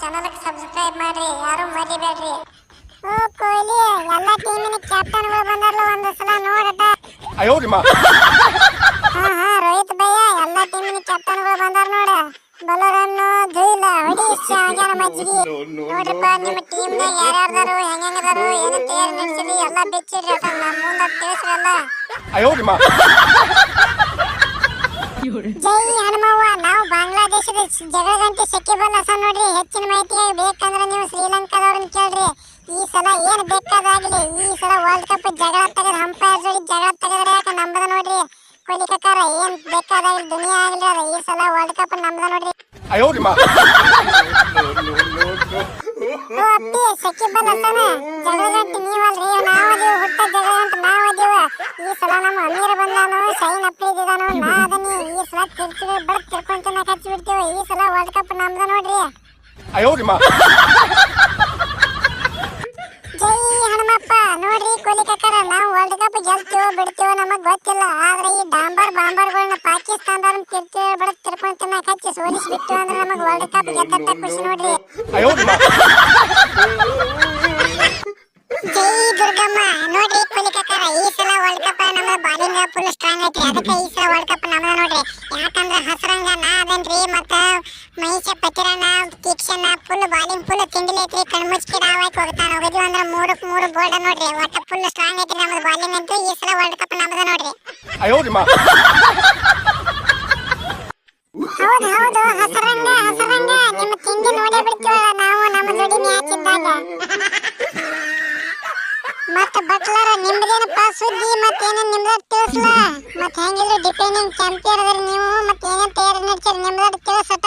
ಚಾನಲ್ಗೆ ಸಬ್ಸ್ಕ್ರೈಬ್ ಮಾಡ್ರಿ ಯಾರು ಮರಿಬೇಡ್ರಿ. ಓ ಕೊಹ್ಲಿ ಎಲ್ಲ ಟೀಮಿನ ಕ್ಯಾಪ್ಟನ್ಗಳು ಬಂದಾರಲ್ಲ ಒಂದು ಸಲ ನೋಡಟ ಹಾ ಹಾ ರೋಹಿತ್ ಭಯ್ಯ ಎಲ್ಲ ಟೀಮಿನ ಕ್ಯಾಪ್ಟನ್ಗಳು ಬಂದಾರ ನೋಡ. ಬಲರನ್ನು ಧೂಲ ಹೊಡಿ ಶಾಗ್ಯಾನ ಮಜ್ಜಿಗೆ. ನೋಡ್ರಪ್ಪ ನಿಮ್ಮ ಟೀಮ್ನಾಗ ಯಾರ್ಯಾರ್ದಾರು ಹೆಂಗೆಂಗದಾರು ಏನು ತೇರು ನಡೆಸಿರಿ ಎಲ್ಲ ಬೆಚ್ಚಿಡ್ರಿ ಅಟ ನಮ್ಮ ಮುಂದೆ ತಿಳಿಸ್ರಲ್ಲ ಜೈ ಜಗಳಗಂಟಿ ಸೆಕಿಬಲ್ ಹಸನ್ ನೋಡ್ರಿ ಹೆಚ್ಚಿನ ಮಾಹಿತಿಗಾಗಿ ಬೇಕಂದ್ರೆ ನೀವು ಶ್ರೀಲಂಕಾದವ್ರನ್ನ ಕೇಳ್ರಿ ಈ ಸಲ ಏನು ಬೇಕಾದಾಗಲಿ ಈ ಸಲ ವರ್ಲ್ಡ್ ಕಪ್ ಜಗಳ ತೆಗೆದ ಹಂಪೈರ್ ಜೋಡಿ ಜಗಳ ತೆಗೆದ್ರೆ ಯಾಕೆ ನಂಬದ ನೋಡ್ರಿ ಕೊಹ್ಲಿ ಕಕ್ಕಾರ ಏನು ಬೇಕಾದಾಗಲಿ ದುನಿಯಾ ಆಗಲಿ ಅದ ಈ ಸಲ ವರ್ಲ್ಡ್ ಕಪ್ ನಂಬದ ನೋಡ್ರಿ ಅಪ್ಪಿ ಸೆಕಿಬಲ್ ಹಸನ್ ಜಗಳಗಂಟಿ ನೀವಲ್ರಿ ನಾವದೀವಿ ಹುಟ್ಟ ಜಗಳಗಂಟ ನಾವದೀವ ಈ ಸಲ ನಮ್ಮ ಅಮೀರ್ ಬಂದಾನು ಶೈನ್ ಅಪ್ಲಿ ಇದ್ದಾನು ಈ ಸಲ ತಿರ್ತೀವಿ ಬಟ್ ತಿರ್ಕೊಂತನ ಕಚ್ಚಿ ಬಿಡ್ತೀವಿ. ಈ ಸಲ ವರ್ಲ್ಡ್ ಕಪ್ ನಮ್ದ ನೋಡ್ರಿ. ಜೈ ಹನುಮಪ್ಪ. ನೋಡ್ರಿ ಕೊಹ್ಲಿ ಕಕ್ಕರ ನಾವು ವರ್ಲ್ಡ್ ಕಪ್ ಗೆಲ್ತೀವೋ ಬಿಡ್ತೀವೋ ನಮಗ್ ಗೊತ್ತಿಲ್ಲ. ಆದ್ರೆ ಈ ಡಾಂಬರ್ ಬಾಂಬರ್ಗಳನ್ನ ಪಾಕಿಸ್ತಾನದವ್ರನ್ನ ತಿರ್ತೀವಿ ಬಡ ತಿರ್ಕೊಂತನ ಕಚ್ಚಿ ಸೋಲಿಸಿ ಬಿಟ್ಟು ಅಂದ್ರೆ ನಮಗ್ ವರ್ಲ್ಡ್ ಕಪ್ ಗೆದ್ದಂತ ಖುಷಿ ನೋಡ್ರಿ. ಜೈ ದುರ್ಗಮ್ಮ. ನೋಡ್ರಿ ಕೊಹ್ಲಿ ಕಕ್ಕರ ಈ ಸಲ ವರ್ಲ್ಡ್ ಕಪ್ ನಮ್ಮ ಬಾಲಿಂಗ್ ಫುಲ್ ಸ್ಟ್ರಾಂಗ್ ಐತಿ ಅದಕ್ಕೆ ಈ ಸಲ world cup Matheesha Pathirana Theekshana full bowling full ತಿಂಡಿಲೈತ್ರಿ ಕಣ್ಮುಚ್ಚಿ ಡಾವಾಕ್ ಹೋಗ್ತಾನ. ಹೋಗಿದ್ವಿ ಅಂದ್ರೆ ಮೂರಕ್ಕೆ ಮೂರು ಬೋರ್ಡ್ ನೋಡ್ರಿ. ಒಟ್ಟ ಫುಲ್ ಸ್ಟ್ರಾಂಗ್ ಐತ್ರಿ ನಮ್ದು ಬಾಲಿಂಗ್ ಅಂತೂ. ಈ ಸಲ ವರ್ಲ್ಡ್ ಕಪ್ ನಮ್ದು ನೋಡ್ರಿ. ಹೌದು ಹೌದು. ಹಸರಂಗ ಹಸರಂಗ. ನಿಮ್ಮ ತಿಂಡಿ ನೋಡೇ ಬಿಡ್ತೀವಲ್ಲ ನಾವು ನಮ್ಮ ಜೋಡಿ ಮ್ಯಾಚ್ ಇದ್ದಾಗ. ಮತ್ತ ಬಟ್ಲರ ಪಾಸ್ ಸುದ್ದಿ ಮತ್ತೇನ ನಿಮ್ದ ತಿಳಿಸ್ಲ ಮತ್ತ ಹೆಂಗಿದ್ರು ಡಿಪೆಂಡಿಂಗ್ ಚಾಂಪಿಯನ್ ಅದ್ರಿ ನೀವು ಮತ್ತೇನೇನ್ ತಯಾರಿ ನಡ್ಸಿರಿ ನಿಮ್ದ ತಿಳಿಸಟ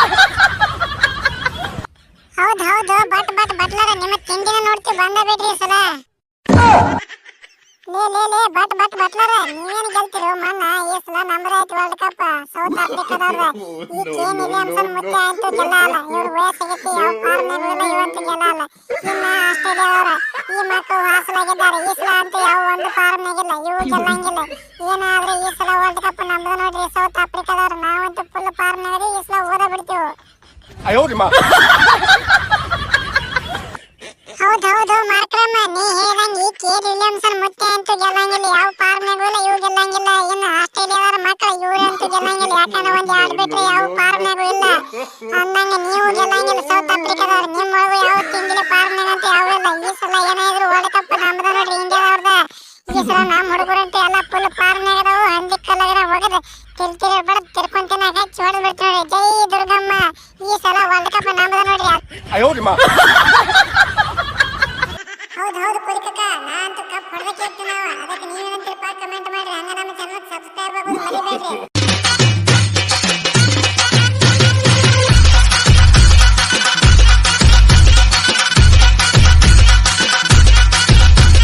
ಹೌದ್ ಹೌದು ಬಟ್ ಬಟ್ ಬಟ್ಲರ ನಿಮ್ಮ ತಿಂಡಿನ ನೋಡ್ತಿ ಬಂದ ಬಿಡ್ರಿ ಸಲ. ಲೇ ಲೇ ಲೇ ಬಟ್ ಬಟ್ ಬಟ್ಲರ ನೀವೇನು ಗೆಲ್ತಿರೋ ಮನ್ನ ಈ ಸಲ ನಂಬರ್ ಆಯ್ತು ವರ್ಲ್ಡ್ ಕಪ್ ಸೌತ್ ಆಫ್ರಿಕಾದವ್ರ ಈ ಕೇನ್ ವಿಲಿಯಮ್ಸನ್ ಮುತ್ತೆ ಆಯ್ತು ಗೆಲ್ಲ ಅಲ್ಲ. ಇವ್ರ ವಯಸ್ಸಾಗೈತಿ ಯಾವ ಫಾರ್ಮ್ ಇರಲಿಲ್ಲ ಇವತ್ತು ಗೆಲ್ಲ ಅಲ್ಲ. ಇನ್ನ ಆಸ್ಟ್ರೇಲಿಯಾದವ್ರ ಈ ಮಕ್ಕಳು ಹಾಸಲಾಗಿದ್ದಾರೆ. ಈ ಸಲ ಅಂತೂ ಯಾವ ಒಂದು ಫಾರ್ಮ್ನಾಗಿಲ್ಲ ಇವು ಗೆಲ್ಲಂಗಿಲ್ಲ. ಏನಾದ್ರೆ ಈ ಸಲ ವರ್ಲ್ಡ್ ಕಪ್ ನಮ್ದು ನೋಡ್ರಿ ಸೌತ್ ಆಫ್ರಿಕಾದವ್ರ ನಾವಂತೂ ಫುಲ್ ಫಾರ್ಮ್ನಾಗ್ರಿ ಈ ಸಲ ಓದ ಬಿಡ್ತೀವಿ ಅಯೋರಿಮಾ ಹೌದು ಹೌದು ಮಾರ್ಕ್ರಮ್ಮ, ನೀ ಗೆಲ್ಲಂಗಿಲ್ಲ. ಯಾವ ಗೆಲ್ಲಂಗಿಲ್ಲ. ಗೆಲ್ಲಂಗಿಲ್ಲ. ಯಾಕಂದ್ರೆ ಒಂದು ಎರಡು ಯಾವ ಫಾರ್ಮ್ನಾಗೂ ಇಲ್ಲ. ಅಂದಂಗೆ ನೀವು ಗೆಲ್ಲಂಗಿಲ್ಲ. ಸೌತ್ ಆಫ್ರಿಕಾದವ್ರು ನಿಮ್ಮೊಳಗೂ ಯಾವ ತಿಂಗಿಲ್ಲ ಫಾರ್ಮ್ನಾಗ ಅಂತ ಯಾವ ಈ ಸಲ ಕಪ್ ಈ ಸಲ ಫುಲ್ ಫಾರ್ಮ್ನಾಗ ಅದಾವು. ಹಂದಿ ಕಲ್ಲಾಗಿರ ಹೋಗದ ತಿರ್ತಿರ ಬಡ ತಿರ್ಕೊಂತಿನ ಹಚ್ಚಿ ಬಿಡ್ತೀವಿ ಜೈ ये साला वर्ल्ड कप में नाम बताना डर 哎呦我的妈！